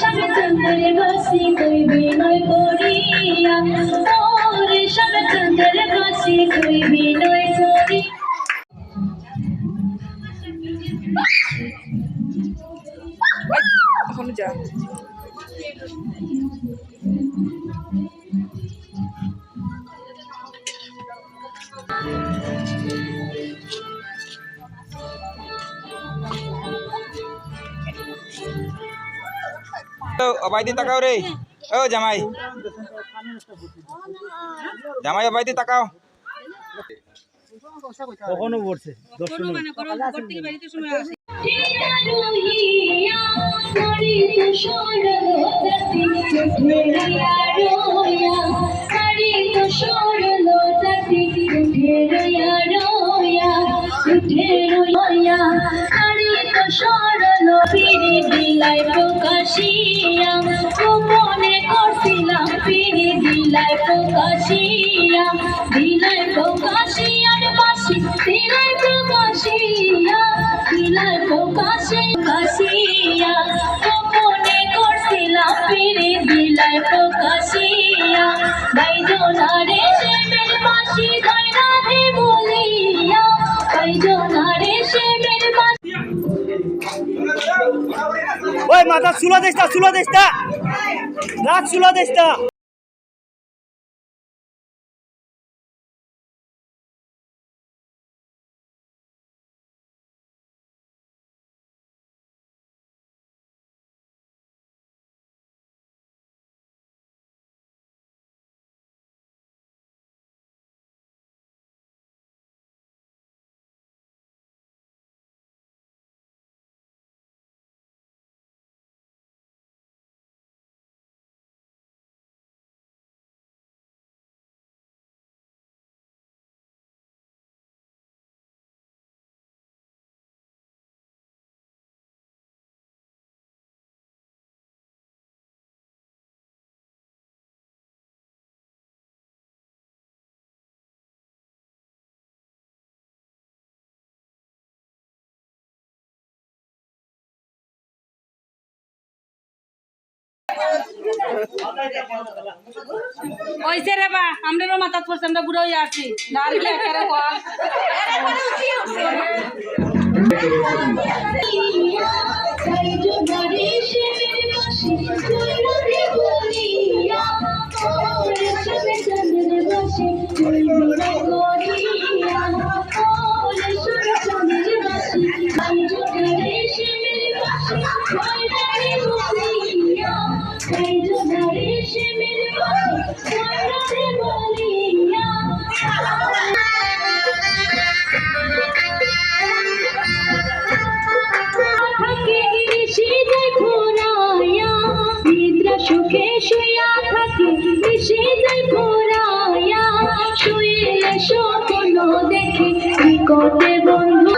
সামনে চন্দ্রের বাসি তুই বিনয় করিয়া ওরে সামনে চন্দ্রের বাসি তুই বিনয় করি এখন যা অবাইদি তাকাও রে। ও জামাই। জামাই অবাইদি তাকাও। কখনো পড়ছে? সরিত সরল প্রকাশিয়া, গোপনে করছিলাম পিড়ি দিলাই প্রকাশিয়া দিলাই প্রকাশিয়ার পাশে দিলাই প্রকাশিয়া দিলাই প্রকাশে কাশিয়া গোপনে করছিলাম পিড়ি দিলাই প্রকাশিয়া, বাইজনারে সেমের ওই মাথা চুলা দেশটা দিস না রাত চুলা দেশটা ওইসে রে বা আমরাও মাথা পড়ছে আমরা বুড়ো হয়ে আছি। দাঁড়িয়ে একেবারে কল থাকে সুখে শুয়া থাকি মিশে যাই পোড়াইয়া শুয়ে স্বপ্ন দেখি বিকটে বন্ধু।